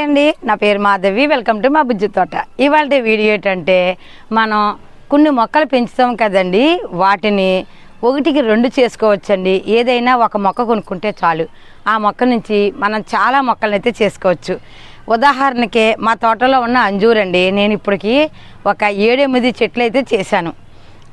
అండి. నా పేరు మాధవి. వెల్కమ్ టు మా బుజ్జి తోట. ఇవాళ వీడియో ఏంటంటే మనం కొన్ని మొక్కలు పెంచుతాం కదండి. వాటిని ఒకటికి రెండు చేసుకోవచ్చండి. ఏదైనా ఒక మొక్క కొనుక్కుంటే చాలు. ఆ మొక్క నుంచి మనం చాలా మొక్కలను అయితే చేసుకోవచ్చు. ఉదాహరణకి మా తోటలో ఉన్న అంజూరండి నేను ఇప్పటికి ఒక ఏడెనిమిది చెట్లు అయితే చేశాను.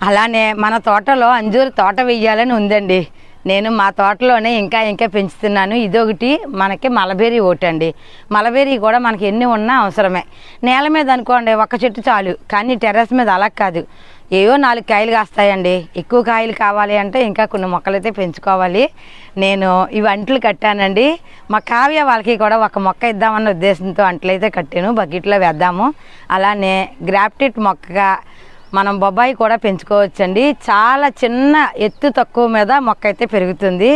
అలానే మన తోటలో అంజూరు తోట వెయ్యాలని ఉందండి. నేను మా తోటలోనే ఇంకా ఇంకా పెంచుతున్నాను. ఇదొకటి మనకి మలబేరి ఒకటి అండి మలబేరి కూడా మనకి ఎన్ని ఉన్నా అవసరమే. నేల మీద అనుకోండి ఒక చెట్టు చాలు కానీ టెర్రస్ మీద అలా కాదు. ఏవో నాలుగు కాయలు కాస్తాయండి. ఎక్కువ కాయలు కావాలి అంటే ఇంకా కొన్ని మొక్కలు అయితే పెంచుకోవాలి. నేను ఇవి అంట్లు కట్టానండి. మా కావ్య వాళ్ళకి కూడా ఒక మొక్క ఇద్దామన్న ఉద్దేశంతో అంట్లయితే కట్టాను. బకెట్లో వేద్దాము. అలానే గ్రాప్టిట్ మొక్కగా మనం బొబ్బాయి కూడా పెంచుకోవచ్చండి. చాలా చిన్న ఎత్తు తక్కువ మీద మొక్క అయితే పెరుగుతుంది.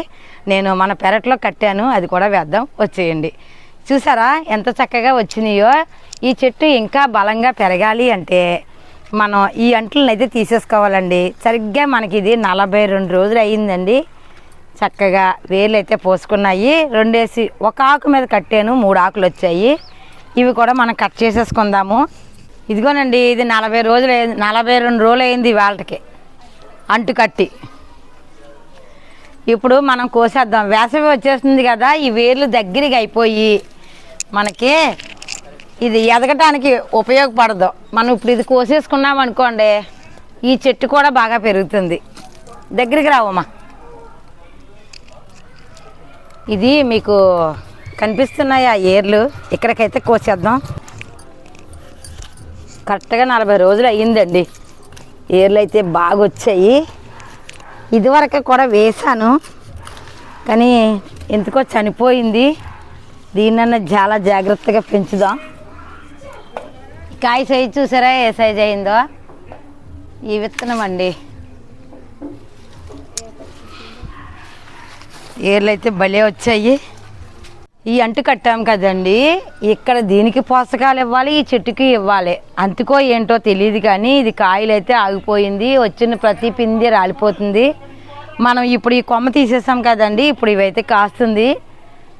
నేను మన పెరట్లో కట్టాను అది కూడా వేద్దాం వచ్చేయండి. చూసారా ఎంత చక్కగా వచ్చినాయో? ఈ చెట్టు ఇంకా బలంగా పెరగాలి అంటే మనం ఈ అంట్లను అయితే తీసేసుకోవాలండి. సరిగ్గా మనకి ఇది నలభై రెండు రోజులు అయ్యిందండి. చక్కగా వేర్లు అయితే పోసుకున్నాయి. రెండేసి ఒక ఆకు మీద కట్టాను మూడు ఆకులు వచ్చాయి ఇవి కూడా మనం కట్ చేసేసుకుందాము. ఇదిగోనండి ఇది నలభై రోజులు అయింది నలభై రెండు రోజులు అయింది వాళ్ళకి అంటు కట్టి. ఇప్పుడు మనం కోసేద్దాం. వేసవి వచ్చేస్తుంది కదా ఈ వేర్లు దగ్గరికి అయిపోయి మనకి ఇది ఎదగటానికి ఉపయోగపడదు. మనం ఇప్పుడు ఇది కోసేసుకున్నాం అనుకోండి ఈ చెట్టు కూడా బాగా పెరుగుతుంది. దగ్గరికి రావమ్మా. ఇది మీకు కనిపిస్తున్నాయి ఆ ఏర్లు? ఇక్కడికైతే కోసేద్దాం. కరెక్ట్గా నలభై రోజులు అయ్యిందండి. ఏర్లు అయితే బాగా వచ్చాయి ఇదివరకు కూడా వేశాను. కానీ ఎందుకో చనిపోయింది. దీన్నన్నా చాలా జాగ్రత్తగా పెంచుదాం. కాయ సైజు చూసారా? ఏ సైజు అయిందో? ఈ విత్తనం అండి. ఏర్లు అయితే భలే వచ్చాయి. ఈ అంటు కట్టాం కదండి. ఇక్కడ దీనికి పోషకాలు ఇవ్వాలి ఈ చెట్టుకి ఇవ్వాలి. అంతకో ఏంటో తెలియదు కానీ ఇది కాయలు అయితే ఆగిపోయింది వచ్చిన ప్రతి పిండి రాలిపోతుంది. మనం ఇప్పుడు ఈ కొమ్మ తీసేసాం కదండి ఇప్పుడు ఇవైతే కాస్తుంది.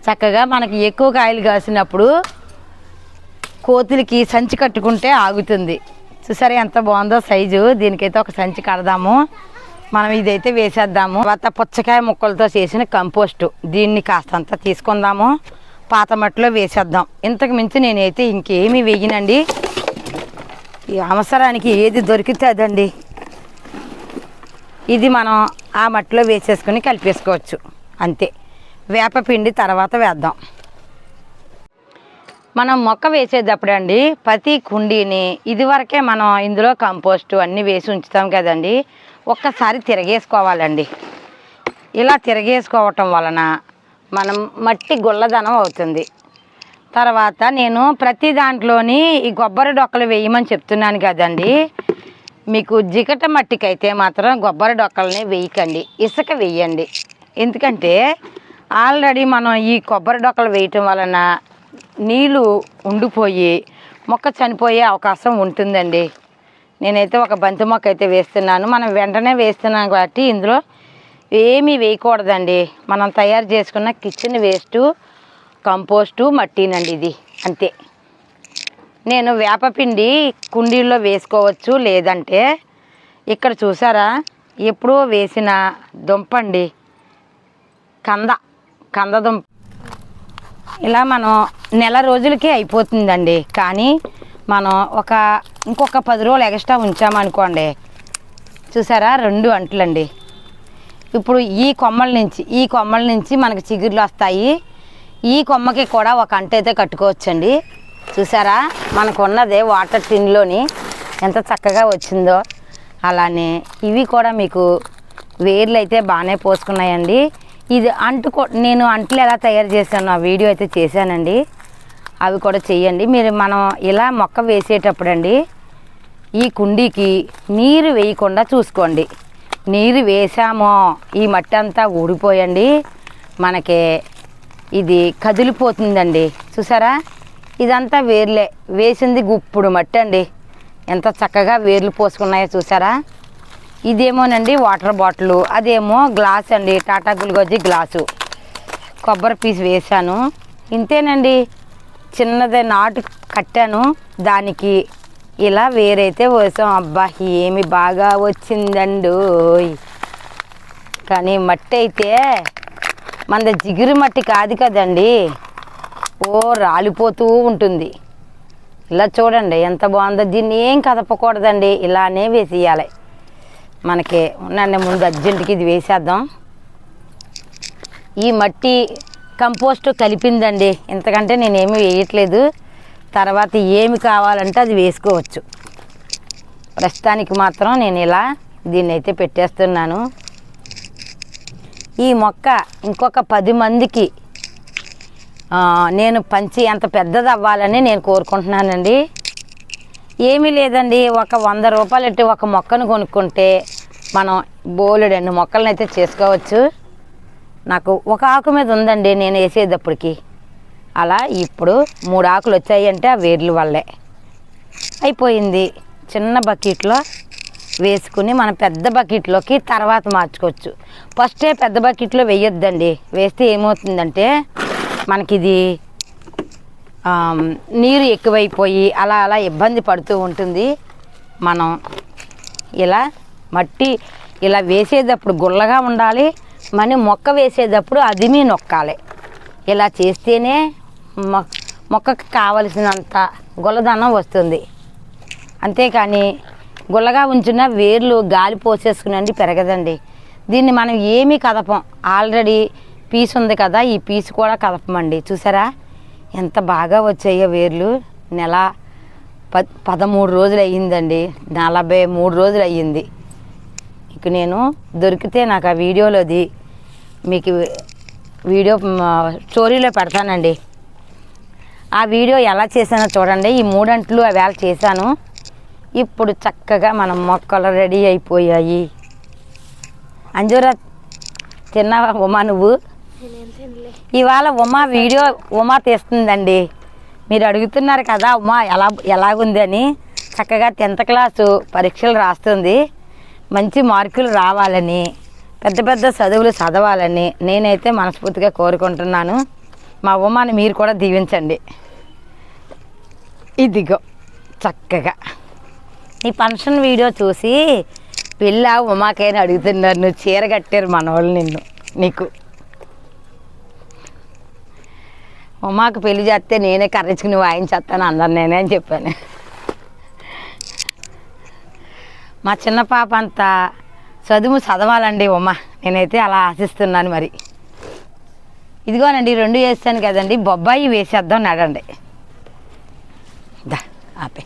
చక్కగా మనకి ఎక్కువ కాయలు కాసినప్పుడు కోతులకి సంచి కట్టుకుంటే ఆగుతుంది. చూసారా ఎంత బాగుందో సైజు. దీనికైతే ఒక సంచి కడదాము. మనం ఇదైతే వేసేద్దాము. తర్వాత పుచ్చకాయ ముక్కలతో చేసిన కంపోస్ట్. దీన్ని కాస్తంత తీసుకుందాము. పాత మట్టిలో వేసేద్దాం. ఇంతకు మించి నేనైతే ఇంకేమీ వేయనండి. ఈ అవసరానికి ఏది దొరికితే అదండి ఇది మనం ఆ మట్టిలో వేసేసుకుని కలిపేసుకోవచ్చు. అంతే. వేపపిండి తర్వాత వేద్దాం. మనం మొక్క వేసేటప్పుడు అండి ప్రతి కుండీని ఇదివరకే మనం ఇందులో కంపోస్ట్ అన్నీ వేసి ఉంచుతాం కదండి. ఒక్కసారి తిరగేసుకోవాలండి. ఇలా తిరగేసుకోవటం వలన మనం మట్టి గుల్లదనం అవుతుంది. తర్వాత నేను ప్రతి దాంట్లోని ఈ కొబ్బరి డొక్కలు వేయమని చెప్తున్నాను కదండి. మీకు జిగట మట్టికైతే మాత్రం కొబ్బరి డొక్కలని వేయకండి. ఇసుక వేయండి. ఎందుకంటే ఆల్రెడీ మనం ఈ కొబ్బరి డొక్కలు వేయటం వలన నీళ్ళు ఉండిపోయి మొక్క చనిపోయే అవకాశం ఉంటుందండి. నేనైతే ఒక బంతి మొక్క అయితే వేస్తున్నాను. మనం వెంటనే వేస్తున్నాం కాబట్టి ఇందులో ఏమీ వేయకూడదండి. మనం తయారు చేసుకున్న కిచెన్ వేస్టు కంపోస్టు మట్టినండి ఇది. అంతే. నేను వేపపిండి కుండీల్లో వేసుకోవచ్చు లేదంటే ఇక్కడ చూసారా? ఎప్పుడో వేసిన దుంపండి. కంద కంద దుంప. ఇలా మనం నెల రోజులకే అయిపోతుందండి. కానీ మనం ఒక ఇంకొక పది రోజులు ఎక్స్ట్రా ఉంచామనుకోండి. చూసారా? రెండు అంటులండి. ఇప్పుడు ఈ కొమ్మల నుంచి ఈ కొమ్మల నుంచి మనకి చిగుర్లు వస్తాయి. ఈ కొమ్మకి కూడా ఒక అంట అయితే కట్టుకోవచ్చండి. చూసారా? మనకు ఉన్నదే వాటర్ టిన్లోని ఎంత చక్కగా వచ్చిందో. అలానే ఇవి కూడా మీకు వేర్లు అయితే బాగానే పోసుకున్నాయండి. ఇది అంటు నేను అంట్లు ఎలా తయారు చేశాను ఆ వీడియో అయితే చేశానండి. అవి కూడా చేయండి మీరు మనం ఇలా మొక్క వేసేటప్పుడు అండి ఈ కుండీకి నీరు వేయకుండా చూసుకోండి. నీరు వేసామో ఈ మట్టి అంతా ఊడిపోయండి. మనకి ఇది కదిలిపోతుందండి. చూసారా? ఇదంతా వేర్లే. వేసింది గుప్పుడు మట్టి అండి ఎంత చక్కగా వేర్లు పోసుకున్నాయో చూసారా? ఇదేమోనండి వాటర్ బాటిల్. అదేమో గ్లాస్ అండి టాటా గుల్గోజీ గ్లాసు. కొబ్బరి పీస్ వేసాను ఇంతేనండి. చిన్నదే నాటు కట్టాను. దానికి ఇలా వేరైతే పోసాం. అబ్బా ఏమి బాగా వచ్చిందండు కానీ మట్టి అయితే మన జిగురు మట్టి కాదు కదండి. ఓ రాలిపోతూ ఉంటుంది. ఇలా చూడండి ఎంత బాగుందో. దీన్ని ఏం కదపకూడదండి? ఇలానే వేసేయాలి. మనకి ఉండండి ముందు అర్జెంటుకి ఇది వేసేద్దాం. ఈ మట్టి కంపోస్ట్ కలిపిందండి. ఇంతకంటే నేనేమి వేయట్లేదు. తర్వాత ఏమి కావాలంటే అది వేసుకోవచ్చు. ప్రస్తుతానికి మాత్రం నేను ఇలా దీన్ని అయితే పెట్టేస్తున్నాను. ఈ మొక్క ఇంకొక పది మందికి నేను పంచి అంత పెద్దది అవ్వాలని నేను కోరుకుంటున్నానండి. ఏమీ లేదండి. ఒక వంద రూపాయలు ఒక మొక్కను కొనుక్కుంటే మనం బోలెడండి మొక్కలను అయితే చేసుకోవచ్చు. నాకు ఒక ఆకు మీద ఉందండి నేను వేసేటప్పటికి. అలా ఇప్పుడు మూడు ఆకులు వచ్చాయంటే ఆ వేర్ల వల్లే. అయిపోయింది. చిన్న బకెట్లో వేసుకుని మనం పెద్ద బకెట్లోకి తర్వాత మార్చుకోవచ్చు. ఫస్టే పెద్ద బకెట్లో వేయొద్దండి. వేస్తే ఏమవుతుందంటే మనకి ఇది నీరు ఎక్కువైపోయి అలా అలా ఇబ్బంది పడుతూ ఉంటుంది. మనం ఇలా మట్టి ఇలా వేసేటప్పుడు గుల్లగా ఉండాలి. మనం మొక్క వేసేటప్పుడు అదిమి నొక్కాలి. ఇలా చేస్తేనే మొ మొక్కకు కావలసినంత గుల్లదనం వస్తుంది. అంతేకాని గుల్లగా ఉంచిన వేర్లు గాలి పోసేసుకునండి పెరగదండి. దీన్ని మనం ఏమీ కదపం. ఆల్రెడీ పీస్ ఉంది కదా ఈ పీస్ కూడా కదపమండి. చూసారా? ఎంత బాగా వచ్చాయో వేర్లు. నెల ప పదమూడు రోజులు అయ్యిందండి నలభై మూడు రోజులు అయ్యింది ఇక నేను దొరికితే నాకు ఆ వీడియోలోది మీకు వీడియో స్టోరీలో పెడతానండి. ఆ వీడియో ఎలా చేశానో చూడండి. ఈ మూడంట్లు అవేళ చేశాను. ఇప్పుడు చక్కగా మన మొక్కలు రెడీ అయిపోయాయి. అంజూరా తిన్నావా ఉమా నువ్వు? ఇవాళ ఉమా వీడియో ఉమా తీస్తుందండి. మీరు అడుగుతున్నారు కదా ఉమా ఎలా ఎలాగుంది అని చక్కగా టెన్త్ క్లాసు పరీక్షలు రాస్తుంది. మంచి మార్కులు రావాలని పెద్ద పెద్ద చదువులు చదవాలని నేనైతే మనస్ఫూర్తిగా కోరుకుంటున్నాను. మా ఉమాని మీరు కూడా దీవించండి. ఇదిగో చక్కగా. ఈ ఫంక్షన్ వీడియో చూసి పిల్ల ఉమాకైనా అడుగుతున్నారు నువ్వు చీర కట్టారు మన వాళ్ళు నిన్ను నీకు. ఉమాకు పెళ్ళి చేస్తే నేనే కర్రించుకుని వాయించేస్తాను అందరు నేనే అని చెప్పాను. మా చిన్న పాప అంతా చదువు చదవాలండి ఉమ్మ నేనైతే అలా ఆశిస్తున్నాను మరి. ఇదిగోనండి రెండు వేస్తాను కదండి. బొబ్బాయి వేసేద్దాం నడండి. దా ఆపే.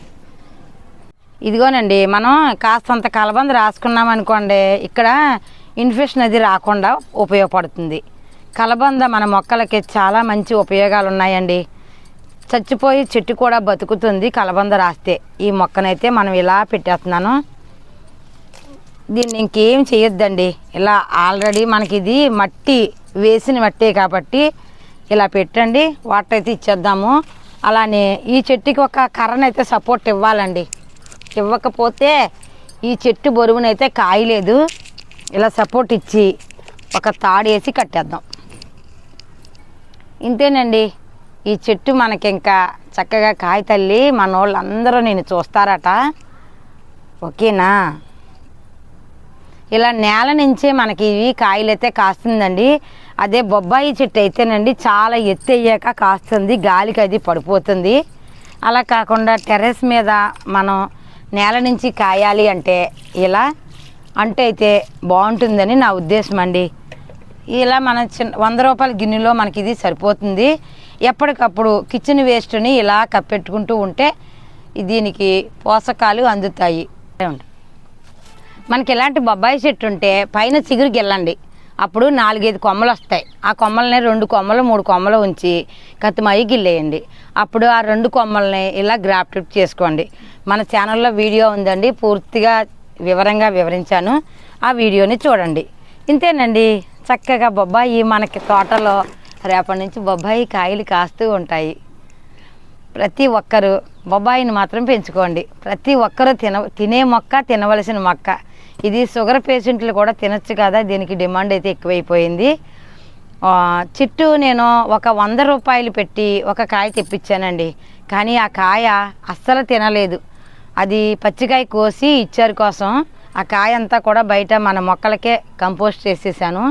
ఇదిగోనండి మనం కాస్తంత కలబంద రాసుకున్నాం అనుకోండి ఇక్కడ ఇన్ఫెక్షన్ అది రాకుండా ఉపయోగపడుతుంది. కలబంద మన మొక్కలకి చాలా మంచి ఉపయోగాలు ఉన్నాయండి. చచ్చిపోయి చెట్టు కూడా బతుకుతుంది కలబంద రాస్తే. ఈ మొక్కనైతే మనం ఇలా పెట్టేస్తున్నాను. దీన్ని ఇంకేం చేయొద్దండి. ఇలా ఆల్రెడీ మనకి ఇది మట్టి వేసిన మట్టే కాబట్టి ఇలా పెట్టండి. వాటర్ అయితే ఇచ్చేద్దాము. అలానే ఈ చెట్టుకి ఒక కర్రనైతే సపోర్ట్ ఇవ్వాలండి. ఇవ్వకపోతే ఈ చెట్టు బరువునైతే కాయలేదు. ఇలా సపోర్ట్ ఇచ్చి ఒక తాడు వేసి కట్టేద్దాం. ఇంతేనండి. ఈ చెట్టు మనకి ఇంకా చక్కగా కాయ తల్లి మన వాళ్ళందరూ నేను చూస్తారట. ఓకేనా? ఇలా నేల నుంచే మనకి ఇవి కాయలైతే కాస్తుందండి. అదే బొబ్బాయి చెట్టు అయితేనండి చాలా ఎత్తు అయ్యాక కాస్తుంది గాలికి అది పడిపోతుంది. అలా కాకుండా టెర్రస్ మీద మనం నేల నుంచి కాయాలి అంటే ఇలా అంటే అయితే బాగుంటుందని నా ఉద్దేశం అండి. ఇలా మన చిన్న వంద రూపాయల గిన్నెలో మనకి ఇది సరిపోతుంది. ఎప్పటికప్పుడు కిచెన్ వేస్ట్ని ఇలా కప్పెట్టుకుంటూ ఉంటే దీనికి పోషకాలు అందుతాయి. మనకి ఇలాంటి బొబ్బాయి చెట్టు ఉంటే పైన చిగురు గిల్లండి. అప్పుడు నాలుగైదు కొమ్మలు వస్తాయి. ఆ కొమ్మల్ని రెండు కొమ్మలు మూడు కొమ్మలు ఉంచి కత్తిమయ్యి గిల్లేయండి. అప్పుడు ఆ రెండు కొమ్మల్ని ఇలా గ్రాఫ్టెడ్ చేసుకోండి. మన ఛానల్లో వీడియో ఉందండి. పూర్తిగా వివరంగా వివరించాను. ఆ వీడియోని చూడండి. ఇంతేనండి. చక్కగా బొబ్బాయి మనకి తోటలో రేపటి నుంచి బొబ్బాయి కాయలు కాస్తూ ఉంటాయి. ప్రతి ఒక్కరూ బొబ్బాయిని మాత్రం పెంచుకోండి. ప్రతి ఒక్కరూ తిన తినే మొక్క తినవలసిన మొక్క. ఇది షుగర్ పేషెంట్లు కూడా తినచ్చు కదా దీనికి డిమాండ్ అయితే ఎక్కువైపోయింది. చిట్టు చెట్టు నేను ఒక వంద రూపాయలు పెట్టి ఒక కాయ తెప్పించానండి. కానీ ఆ కాయ అస్సలు తినలేదు. అది పచ్చికాయ కోసి ఇచ్చారు కోసం ఆ కాయ అంతా కూడా బయట మన మొక్కలకే కంపోస్ట్ చేసేసాను.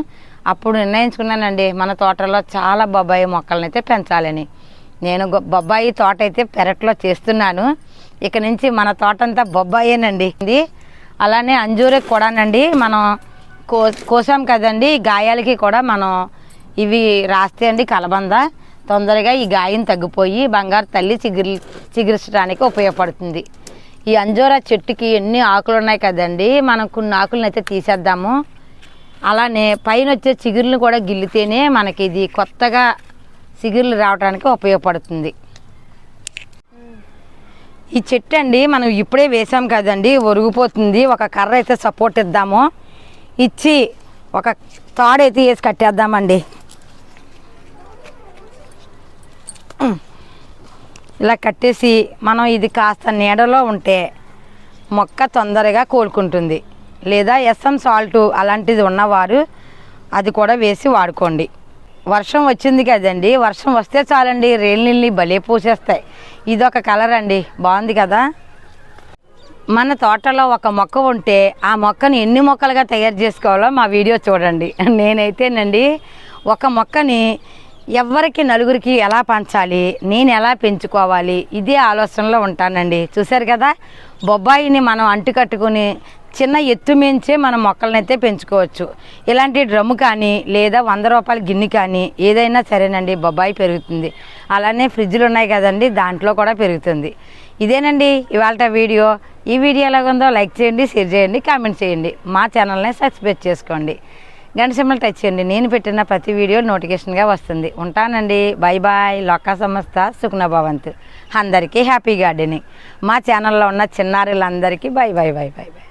అప్పుడు నిర్ణయించుకున్నానండి మన తోటలో చాలా బొబ్బాయి మొక్కలను అయితే పెంచాలని. నేను బొబ్బాయి తోట అయితే పెరట్లో చేస్తున్నాను. ఇక నుంచి మన తోట అంతా బొబ్బాయేనండి. ఇది అలానే అంజూరికి కూడానండి మనం కో కోసాం కదండి ఈ గాయాలకి కూడా మనం ఇవి రాస్తే అండి కలబంద. తొందరగా ఈ గాయం తగ్గిపోయి బంగారు తల్లి చిగురి చిగురించడానికి ఉపయోగపడుతుంది. ఈ అంజోరా చెట్టుకి ఎన్ని ఆకులు ఉన్నాయి కదండి మనం కొన్ని ఆకులను అయితే తీసేద్దాము. అలానే పైన వచ్చే చిగురులు కూడా గిల్లితేనే మనకి ఇది కొత్తగా చిగుర్లు రావడానికి ఉపయోగపడుతుంది. ఈ చెట్టు అండి మనం ఇప్పుడే వేసాం కదండి ఒరిగిపోతుంది. ఒక కర్ర అయితే సపోర్ట్ ఇద్దాము. ఇచ్చి ఒక తాడైతే వేసి కట్టేద్దామండి. ఇలా కట్టేసి మనం ఇది కాస్త నీడలో ఉంటే మొక్క తొందరగా కోలుకుంటుంది. లేదా ఎస్ఎం సాల్ట్ అలాంటిది ఉన్నవారు అది కూడా వేసి వాడుకోండి. వర్షం వచ్చింది కదండి. వర్షం వస్తే చాలండి. రేలు నీళ్ళని భలే పూసేస్తాయి. ఇది ఒక కలర్ అండి. బాగుంది కదా? మన తోటలో ఒక మొక్క ఉంటే ఆ మొక్కని ఎన్ని మొక్కలుగా తయారు చేసుకోవాలో మా వీడియో చూడండి. నేనైతేనండి ఒక మొక్కని ఎవరికి నలుగురికి ఎలా పంచాలి నేను ఎలా పెంచుకోవాలి ఇదే ఆలోచనలో ఉంటానండి. చూశారు కదా? బొబ్బాయిని మనం అంటుకట్టుకుని చిన్న ఎత్తు మించే మనం మొక్కలనైతే పెంచుకోవచ్చు. ఇలాంటి డ్రమ్ము కానీ లేదా వంద రూపాయల గిన్నె కానీ ఏదైనా సరేనండి బొబ్బాయి పెరుగుతుంది. అలానే ఫ్రిడ్జ్లు ఉన్నాయి కదండి దాంట్లో కూడా పెరుగుతుంది. ఇదేనండి ఇవాళ వీడియో. ఈ వీడియో ఎలాగుందో లైక్ చేయండి షేర్ చేయండి కామెంట్ చేయండి. మా ఛానల్ని సబ్స్క్రైబ్ చేసుకోండి. గంట సింబల్ టచ్ చేయండి. నేను పెట్టిన ప్రతి వీడియో నోటిఫికేషన్గా వస్తుంది. ఉంటానండి. బాయ్ బాయ్ లొక్క సంస్థ సుఖ్న భవంత్. అందరికీ హ్యాపీ గార్డెనింగ్. మా ఛానల్లో ఉన్న చిన్నారులందరికీ bye bye bye bye bye